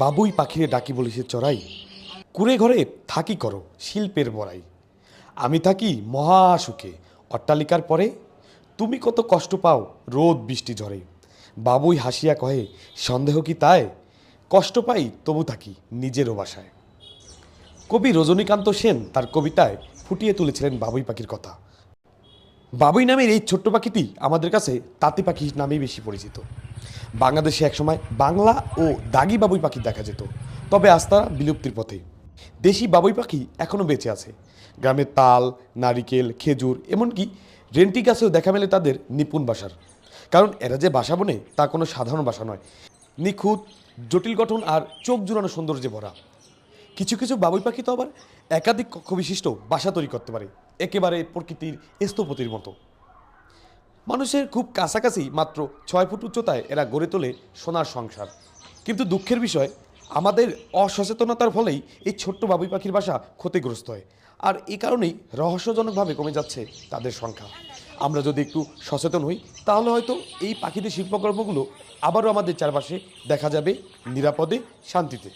বাবুই পাখিরে ডাকি বলিছে, চড়াই, কুড়ে ঘরে থাকি করো শিল্পের বড়াই। আমি থাকি মহা সুখে অট্টালিকার পরে। তুমি কত কষ্ট পাও রোদ বৃষ্টি ঝরে। বাবুই হাসিয়া কহে, সন্দেহ কি তাই? কষ্ট পাই তবু থাকি নিজেরও বাসায়। কবি রজনীকান্ত সেন তার কবিতায় ফুটিয়ে তুলেছিলেন বাবুই পাখির কথা। বাবুই নামের এই ছোট্ট পাখিটি আমাদের কাছে তাঁতি পাখি নামেই বেশি পরিচিত। বাংলাদেশে একসময় বাংলা ও দাগি বাবুই পাখি দেখা যেত। তবে আজ তারা বিলুপ্তির পথে। দেশি বাবুই পাখি এখনও বেঁচে আছে। গ্রামের তাল, নারিকেল, খেজুর, এমনকি রেন্টি গাছেও দেখা মেলে তাদের নিপুণ বাসার। কারণ এরা যে বাসা বনে, তা কোনো সাধারণ বাসা নয়। নিখুঁত, জটিল গঠন আর চোখ জুড়ানো সৌন্দর্যে ভরা। কিছু কিছু বাবুই পাখি তো আবার একাধিক কক্ষ বিশিষ্ট বাসা তৈরি করতে পারে। একেবারে প্রকৃতির স্থপতির মতো। মানুষের খুব কাছাকাছি মাত্র ছয় ফুট উচ্চতায় এরা গড়ে তোলে সোনার সংসার। কিন্তু দুঃখের বিষয়, আমাদের অসচেতনতার ফলেই এই ছোট্ট বাবুই পাখির বাসা ক্ষতিগ্রস্ত হয়। আর এই কারণেই রহস্যজনকভাবে কমে যাচ্ছে তাদের সংখ্যা। আমরা যদি একটু সচেতন হই, তাহলে হয়তো এই পাখিদের শিল্পকর্মগুলো আবারও আমাদের চারপাশে দেখা যাবে নিরাপদে, শান্তিতে।